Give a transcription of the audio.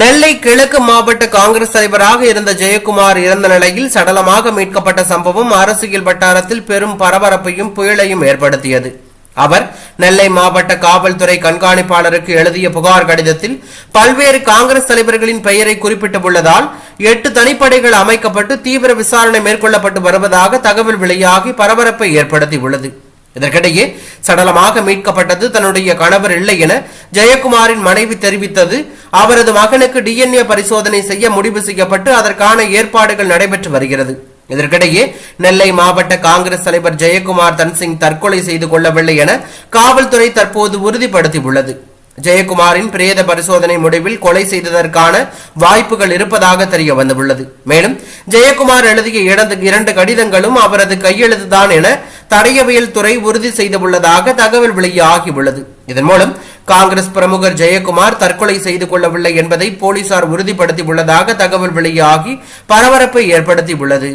நெல்லை கிழக்கு மாவட்ட காங்கிரஸ் தலைவராக இருந்த ஜெயக்குமார் இறந்த நிலையில் சடலமாக மீட்கப்பட்ட சம்பவம் அரசியல் வட்டாரத்தில் பெரும் பரபரப்பையும் புயலையும் ஏற்படுத்தியது. அவர் நெல்லை மாவட்ட காவல்துறை கண்காணிப்பாளருக்கு எழுதிய புகார் கடிதத்தில் பல்வேறு காங்கிரஸ் தலைவர்களின் பெயரை குறிப்பிட்டுள்ளதால் எட்டு தனிப்படைகள் அமைக்கப்பட்டு தீவிர விசாரணை மேற்கொள்ளப்பட்டு வருவதாக தகவல் வெளியாகி பரபரப்பை ஏற்படுத்தியுள்ளது. இதற்கிடையே சடலமாக மீட்கப்பட்டது தன்னுடைய கணவர் இல்லை என ஜெயக்குமாரின் மனைவி தெரிவித்தது. அவரது மகனுக்கு டிஎன்ஏ பரிசோதனை செய்ய முடிவு செய்யப்பட்டு அதற்கான ஏற்பாடுகள் நடைபெற்று வருகிறது. இதற்கிடையே நெல்லை மாவட்ட காங்கிரஸ் தலைவர் ஜெயக்குமார் தன்சிங் தற்கொலை செய்து கொள்ளவில்லை என காவல்துறை தற்போது உறுதிப்படுத்தியுள்ளது. ஜெயக்குமாரின் பிரேத பரிசோதனை முடிவில் கொலை செய்ததற்கான வாய்ப்புகள் இருப்பதாக தெரிய வந்துள்ளது. மேலும் ஜெயக்குமார் எழுதிய இரண்டு இரண்டு கடிதங்களும் அவரது கையெழுத்துதான் என தடயவியல் துறை உறுதி செய்துள்ளதாக தகவல் வெளியாகியுள்ளது. இதன் மூலம் காங்கிரஸ் பிரமுகர் ஜெயக்குமார் தற்கொலை செய்து கொள்ளவில்லை என்பதை போலீசார் உறுதிப்படுத்தியுள்ளதாக தகவல் வெளியாகி பரபரப்பை ஏற்படுத்தியுள்ளது.